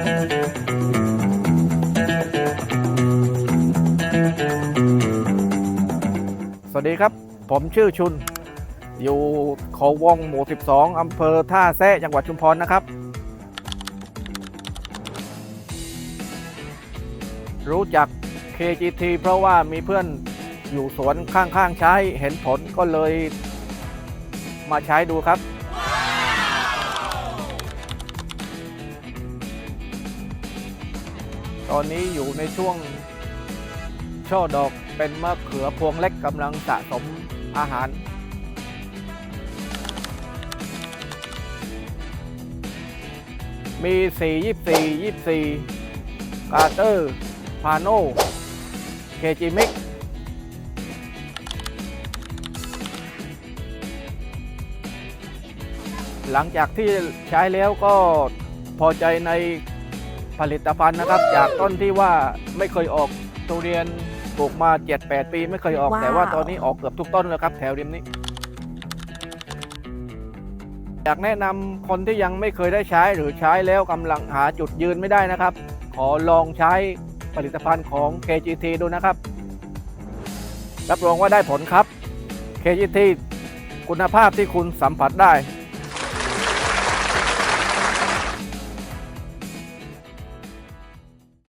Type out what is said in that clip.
สวัสดีครับ ผมชื่อชุน อยู่เขาวงหมู่ 12 อำเภอท่าแซะจังหวัดชุมพรนะครับ รู้จัก KGT เพราะว่ามีเพื่อนอยู่สวนข้างๆใช้เห็นผลก็เลยมาใช้ดูครับ ตอนนี้อยู่ในช่วงช่อดอกเป็นมะเขือพวงเล็กกำลังสะสมอาหาร มี 4 24 24 กาเตอร์ พาโนเคจิมิกหลังจากที่ใช้แล้วก็พอใจใน ผลิตภัณฑ์นะครับ จากต้นที่ว่าไม่เคยออกทุเรียนปลูกมา 7-8 ปีไม่เคยออก ว้าว แต่ว่าตอนนี้ออกเกือบทุกต้นแล้วครับ แถวริมนี้ อยากแนะนำคนที่ยังไม่เคยได้ใช้หรือใช้แล้วกำลังหาจุดยืนไม่ได้นะครับ ขอลองใช้ผลิตภัณฑ์ของ KGT ดูนะครับ รับรองว่าได้ผลครับ KGT คุณภาพที่คุณสัมผัสได้